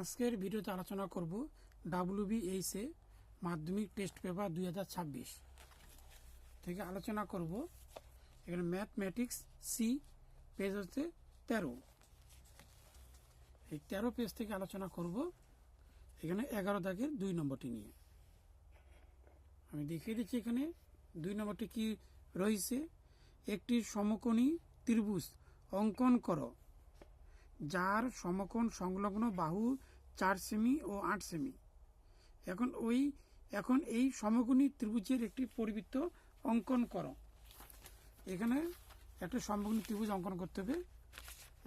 আজকের ভিডিওতে আলোচনা করব এ মাধ্যমিক টেস্ট পেপার দুই হাজার ছাব্বিশ। থেকে আলোচনা করব এখানে ম্যাথমেটিক্স সি পেজ হচ্ছে তেরো। এই তেরো পেজ থেকে আলোচনা করব এখানে এগারো দাগের দুই নম্বরটি নিয়ে। আমি দেখিয়ে দিচ্ছি এখানে দুই নম্বরটি কি রয়েছে। একটি সমকোণী ত্রিভুজ অঙ্কন করো। যার সমকোণ সংলগ্ন বাহু চার সেমি ও আট সেমি। এখন ওই, এখন এই সমকোণী ত্রিভুজের একটি পরিবৃত্ত অঙ্কন করো। এখানে একটা সমকোণী ত্রিভুজ অঙ্কন করতে হবে।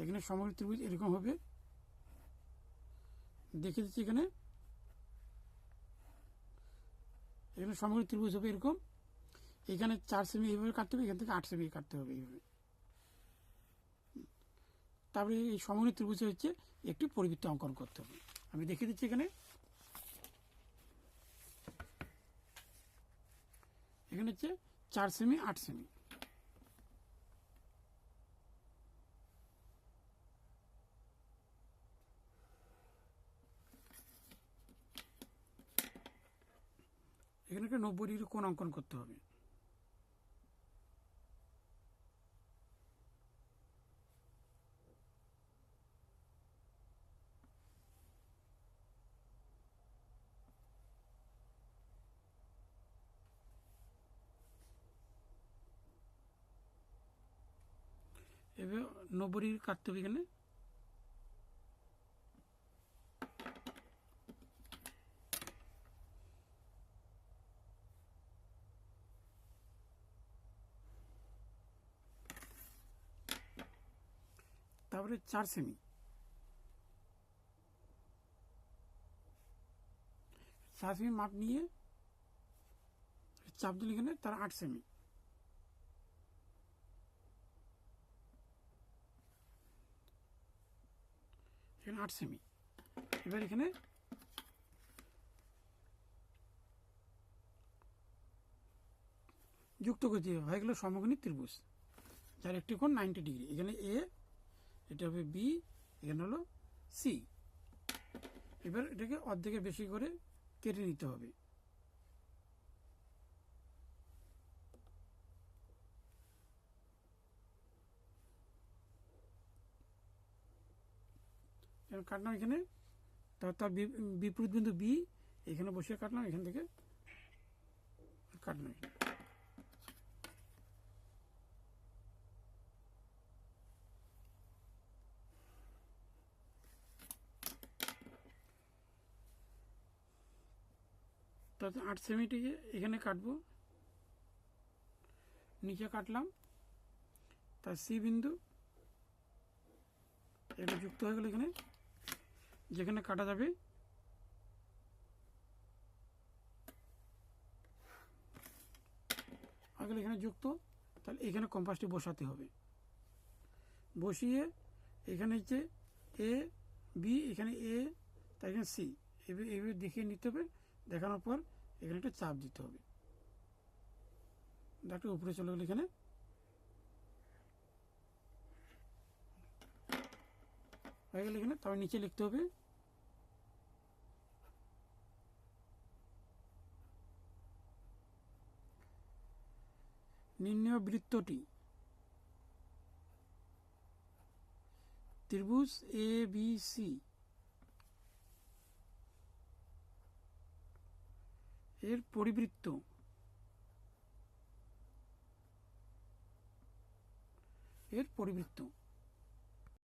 এখানে সমকোণী ত্রিভুজ এরকম হবে। দেখে দিচ্ছি এখানে। এখানে সমকোণী ত্রিভুজ হবে এরকম। এখানে চার সেমি এইভাবে কাটতে হবে, এখান থেকে আট সেমি কাটতে হবে এইভাবে। তারপরে এই সমগ্র ত্রিভুজে হচ্ছে একটি পরিবৃত্ত অঙ্কন করতে হবে। আমি দেখিয়ে দিচ্ছি এখানে। এখানে হচ্ছে চার সেমি আট সেমি এখানে একটা নব্বই ডিগ্রি কোণ অঙ্কন করতে হবে। এবার নব্বই কাটতে হবে এখানে। তারপরে চার সেমি চার সেমি মাপ নিয়ে, চাপ দিলে এখানে তার আট সেমি আট সেমি। এবার এখানে যুক্ত করতে হবে হয়ে গেল সমকোণী ত্রিভুজ। যার একটি কোণ নাইনটি ডিগ্রি এখানে এ এটা হবে বি এখানে হলো সি এবার এটাকে অর্ধেকের বেশি করে কেটে নিতে হবে। এবার কাটলাম এখানে। তার তার বিপরীত বিন্দু বি এখানে বসিয়ে কাটলাম, এখান থেকে কাটলাম। তাতে আট সেমিটিকে এখানে কাটবো। নিচে কাটলাম। তার সি বিন্দু এটা যুক্ত হয়ে গেল এখানে। যেখানে কাটা যাবে। আগে এখানে যুক্ত, তাহলে এখানে কম্পাসটি বসাতে হবে। বসিয়ে এখানে হচ্ছে এ বি এখানে এ তাই এখানে সি এভাবে দেখিয়ে নিতে হবে, দেখানোর পর এখানে একটা চাপ দিতে হবে। ডাক্তার উপরে চলে গেলে এখানে। হয়ে গেল এখানে তবে নিচে লিখতে হবে। নির্ণয় বৃত্তটি। ত্রিভুজ এ বি সি এর পরিবৃত্ত। এর পরিবৃত্ত।